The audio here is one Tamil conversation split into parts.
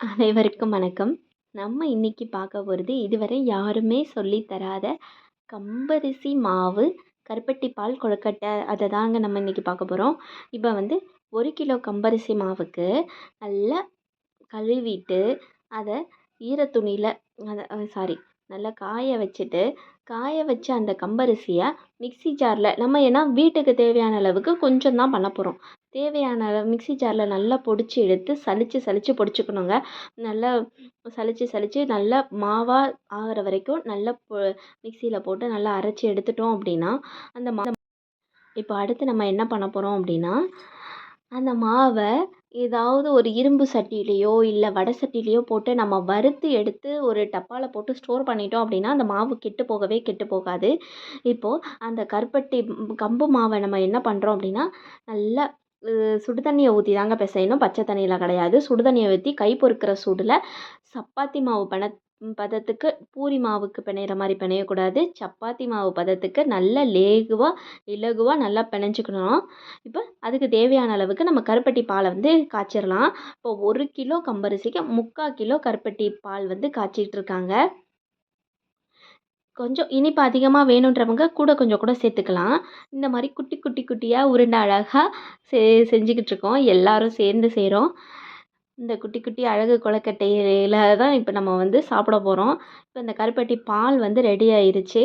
அனைவருக்கும் வணக்கம். நம்ம இன்னைக்கு பார்க்க போகிறது இதுவரை யாருமே சொல்லி தராத கம்பரிசி மாவு கருப்பட்டி பால் கொழுக்கட்டை அதை தாங்க நம்ம இன்றைக்கி பார்க்க போகிறோம் இப்போ வந்து ஒரு கிலோ கம்பரிசி மாவுக்கு நல்லா கழுவிட்டு அதை ஈரத்துணியில் அதை சாரி நல்லா காய வச்சுட்டு காய வச்ச அந்த கம்பரிசியை மிக்ஸி ஜாரில் நம்ம ஏன்னா வீட்டுக்கு தேவையான அளவுக்கு கொஞ்சம் தான் பண்ண போகிறோம் தேவையான அளவு மிக்ஸி ஜாரில் நல்லா பொடிச்சு எடுத்து சலித்து சலித்து பொடிச்சுக்கணுங்க. நல்லா சலித்து சலித்து நல்லா மாவாக ஆகிற வரைக்கும் நல்லா பொ மிக்ஸியில் போட்டு நல்லா அரைச்சி எடுத்துட்டோம் அப்படின்னா அந்த மா இப்போ அடுத்து நம்ம என்ன பண்ண போகிறோம் அப்படின்னா அந்த மாவை ஏதாவது ஒரு இரும்பு சட்டியிலையோ இல்லை வடை சட்டிலேயோ போட்டு நம்ம வறுத்து எடுத்து ஒரு டப்பாவில் போட்டு ஸ்டோர் பண்ணிட்டோம் அப்படின்னா அந்த மாவு கெட்டு போகவே கெட்டு போகாது. இப்போது அந்த கருப்பட்டி கம்பு மாவை நம்ம என்ன பண்ணுறோம் அப்படின்னா நல்லா சுடு தண்ணியை ஊற்றி தாங்க பிசையணும். பச்சை தண்ணியில் கிடையாது. சுடு தண்ணியை ஊற்றி கை பொறுக்கிற சூடில் சப்பாத்தி மாவு பண பதத்துக்கு பூரி மாவுக்கு பிணையிற மாதிரி பிணையக்கூடாது. சப்பாத்தி மாவு பதத்துக்கு நல்ல லேகுவாக இலகுவாக நல்லா பிணைஞ்சிக்கணும். இப்போ அதுக்கு தேவையான அளவுக்கு நம்ம கருப்பட்டி பாலை வந்து காய்ச்சிடலாம் இப்போ ஒரு கிலோ கம்பரிசிக்கு முக்கால் கிலோ கருப்பட்டி பால் வந்து காய்ச்சிட்டு இருக்காங்க கொஞ்சம் இனிப்பு அதிகமாக வேணுன்றவங்க கூட கொஞ்சம் கூட சேர்த்துக்கலாம். இந்த மாதிரி குட்டி குட்டி குட்டியாக உருண்டை அழகாக செ செஞ்சுக்கிட்டு இருக்கோம் எல்லோரும் சேர்ந்து செய்கிறோம் இந்த குட்டி குட்டி அழகு கொழுக்கட்டையில் தான் இப்போ நம்ம வந்து சாப்பிட போகிறோம் இப்போ இந்த கருப்பட்டி பால் வந்து ரெடி ஆயிருச்சு.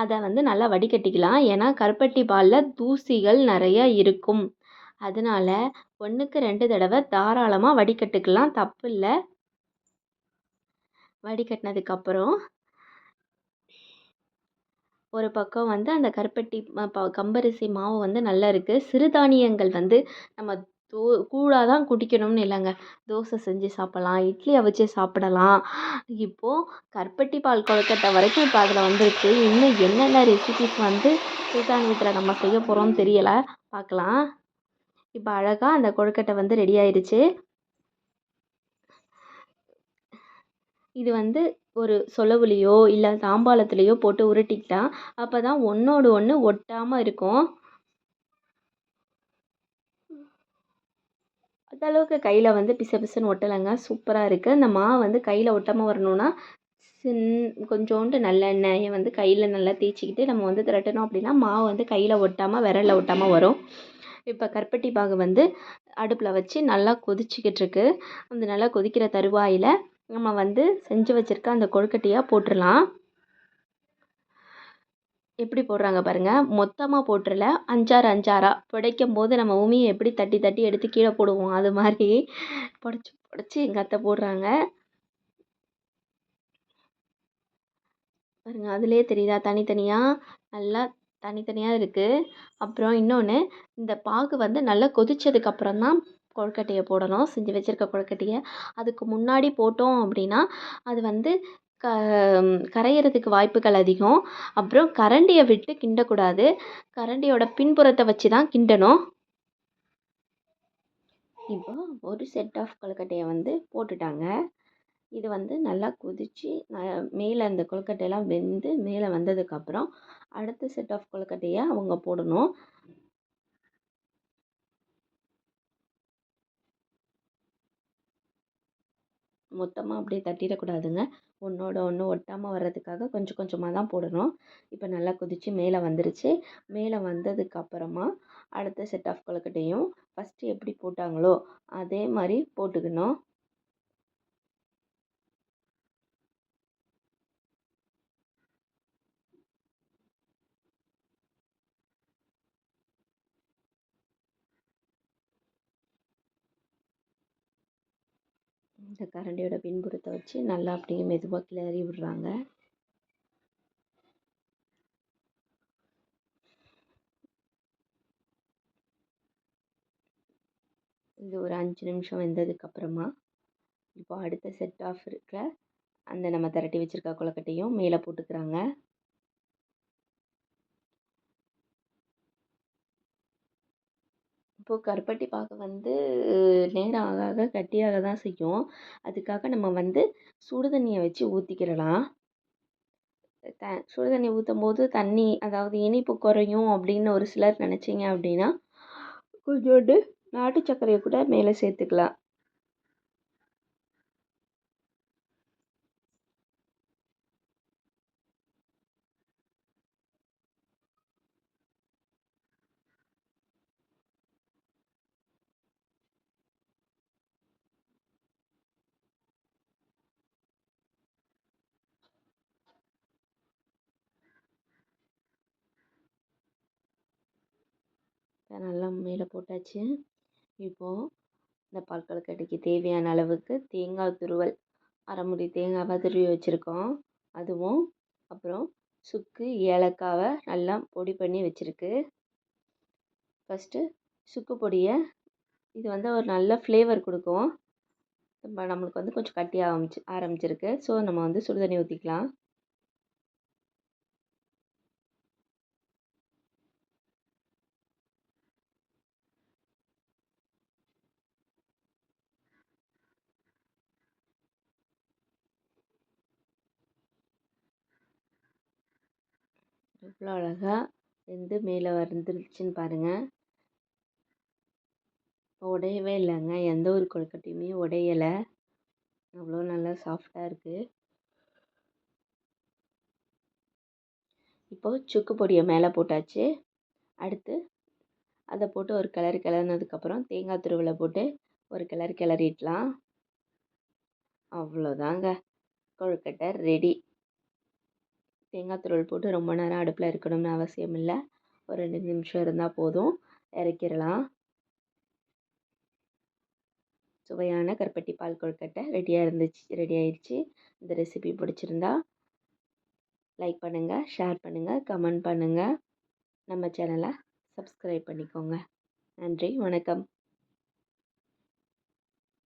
அதை வந்து நல்லா வடிகட்டிக்கலாம். ஏன்னா கருப்பட்டி பாலில் தூசிகள் நிறையா இருக்கும். அதனால் ஒன்றுக்கு ரெண்டு தடவை தாராளமாக வடிகட்டுக்கலாம். தப்பு இல்லை. வடிகட்டினதுக்கப்புறம் ஒரு பக்கம் வந்து அந்த கருப்பட்டி ப கம்பரிசி மாவு வந்து நல்லா இருக்குது சிறுதானியங்கள் வந்து நம்ம தூ கூழாக தான் குடிக்கணும்னு இல்லைங்க. தோசை செஞ்சு சாப்பிட்லாம் இட்லி அவிச்சு சாப்பிடலாம். இப்போது கருப்பட்டி பால் கொழுக்கட்டை வரைக்கும் இப்போ அதில் வந்துருச்சு இன்னும் என்னென்ன ரெசிபிஸ் வந்து சிறுதானியத்தில் நம்ம செய்ய போகிறோம்னு தெரியலை. பார்க்கலாம் இப்போ அழகாக அந்த கொழுக்கட்டை வந்து ரெடி ஆயிடுச்சு இது வந்து ஒரு சொலவுலேயோ இல்லை தாம்பாளத்துலேயோ போட்டு உருட்டிக்கிட்டால் அப்போ தான் ஒன்றோடு ஒன்று ஒட்டாமல் இருக்கும். அந்த அளவுக்கு கையில் வந்து பிச பிசன்னு ஒட்டலைங்க. சூப்பராக இருக்குது அந்த மா வந்து கையில் ஒட்டாமல் வரணும்னா சின் கொஞ்சோண்டு நல்லெண்ணெயை வந்து கையில் நல்லா தேய்ச்சிக்கிட்டு நம்ம வந்து திரட்டணும் அப்படின்னா மாவு வந்து கையில் ஒட்டாமல் விரலில் ஒட்டாமல் வரும். இப்போ கருப்பட்டி பாகு வந்து அடுப்பில் வச்சு நல்லா கொதிச்சிக்கிட்டு இருக்கு. அந்த நல்லா கொதிக்கிற தருவாயில் நம்ம வந்து செஞ்சு வச்சுருக்க அந்த கொழுக்கட்டையாக போட்டுடலாம் எப்படி போடுறாங்க பாருங்கள் மொத்தமாக போட்டுறல அஞ்சாறு அஞ்சாறாக புடைக்கும் போது நம்ம உமியை எப்படி தட்டி தட்டி எடுத்து கீழே போடுவோம். அது மாதிரி புடச்சி புடச்சி எங்கள் அத்தை போடுறாங்க. பாருங்கள் அதுலேயே தெரியுதா? தனித்தனியாக நல்லா தனித்தனியாக இருக்குது அப்புறம் இன்னொன்று இந்த பாகு வந்து நல்லா கொதித்ததுக்கப்புறம் தான் கொழுக்கட்டையை போடணும். செஞ்சு வச்சுருக்க கொழுக்கட்டையை. அதுக்கு முன்னாடி போட்டோம் அப்படின்னா அது வந்து க கரையிறதுக்கு வாய்ப்புகள் அதிகம். அப்புறம் கரண்டியை விட்டு கிண்டக்கூடாது. கரண்டியோட பின்புறத்தை வச்சு தான் கிண்டணும். இப்போ ஒரு செட் ஆஃப் கொழுக்கட்டையை வந்து போட்டுட்டாங்க. இது வந்து நல்லா கொதித்து மேலே அந்த கொழுக்கட்டையெல்லாம் வெந்து மேலே வந்ததுக்கப்புறம் அடுத்த செட் ஆஃப் கொழுக்கட்டையை அவங்க போடணும். மொத்தமாக அப்படியே தட்டிடக்கூடாதுங்க. ஒன்றோட ஒன்று ஒட்டாமல் வர்றதுக்காக கொஞ்சம் கொஞ்சமாக தான் போடணும். இப்போ நல்லா கொதித்து மேலே வந்துருச்சு. மேலே வந்ததுக்கப்புறமா அடுத்த செட் ஆஃப் கொழுக்கட்டையும் ஃபஸ்ட்டு எப்படி போட்டாங்களோ அதே மாதிரி போட்டுக்கணும். இந்த கரண்டியோட பின்புறத்தை வச்சு நல்லா அப்படியே மெதுவாக கிளறி விடுறாங்க. இது ஒரு அஞ்சு நிமிஷம் வெந்ததுக்கப்புறமா இப்போ அடுத்த செட் ஆஃப் இருக்கிற அந்த நம்ம திரட்டி வச்சுருக்க கொழுக்கட்டையும் மேலே போட்டுக்கிறாங்க. இப்போது கருப்பட்டி பாகு வந்து நேரம் ஆக ஆக கட்டியாக தான் செய்யும். அதுக்காக நம்ம வந்து சுடு தண்ணியை வச்சு ஊற்றிக்கிடலாம் த சுடு தண்ணி ஊற்றும் போது தண்ணி அதாவது இனிப்பு குறையும் அப்படின்னு ஒரு சிலர் நினச்சிங்க அப்படின்னா கொஞ்சோண்டு நாட்டு சர்க்கரையை கூட மேலே சேர்த்துக்கலாம். எல்லாம் மேலே போட்டாச்சு. இப்போது இந்த பால் கொழுக்கட்டைக்கு தேவையான அளவுக்கு தேங்காய் துருவல் அரைமுடி தேங்காவை துருவி வச்சுருக்கோம். அதுவும் அப்புறம் சுக்கு ஏலக்காவை நல்லா பொடி பண்ணி வச்சுருக்கு. ஃபஸ்ட்டு சுக்கு பொடியை இது வந்து ஒரு நல்ல ஃப்ளேவர் கொடுக்கும். நம்ம நம்மளுக்கு வந்து கொஞ்சம் கட்டி ஆரம்பிச்சு ஆரம்பிச்சிருக்கு. ஸோ நம்ம வந்து சுடுதண்ணி ஊற்றிக்கலாம் எவ்வளோ அழகாக வெந்து மேலே வந்துருச்சுன்னு பாருங்கள் உடையவே இல்லைங்க. எந்த ஒரு கொழுக்கட்டையுமே உடையலை. அவ்வளோ நல்லா சாஃப்டாக இருக்குது இப்போது சுக்கு பொடியை மேலே போட்டாச்சு. அடுத்து அதை போட்டு ஒரு கிளறி கிளறினதுக்கப்புறம் தேங்காய் துருவலை போட்டு ஒரு கிளறி கிளறிடலாம். அவ்வளோதாங்க கொழுக்கட்டை ரெடி தேங்காய் துருள் போட்டு ரொம்ப நேரம் அடுப்பில் இருக்கணும்னு அவசியம் இல்லை. ஒரு ரெண்டு நிமிஷம் இருந்தால் போதும். இறக்கிடலாம். சுவையான கருப்பட்டி பால் கொழுக்கட்டை ரெடியாக இருந்துச்சு ரெடி ஆயிடுச்சு. இந்த ரெசிபி பிடிச்சிருந்தா லைக் பண்ணுங்கள் ஷேர் பண்ணுங்கள் கமெண்ட் பண்ணுங்கள் நம்ம சேனலை சப்ஸ்கிரைப் பண்ணிக்கோங்க. நன்றி வணக்கம்.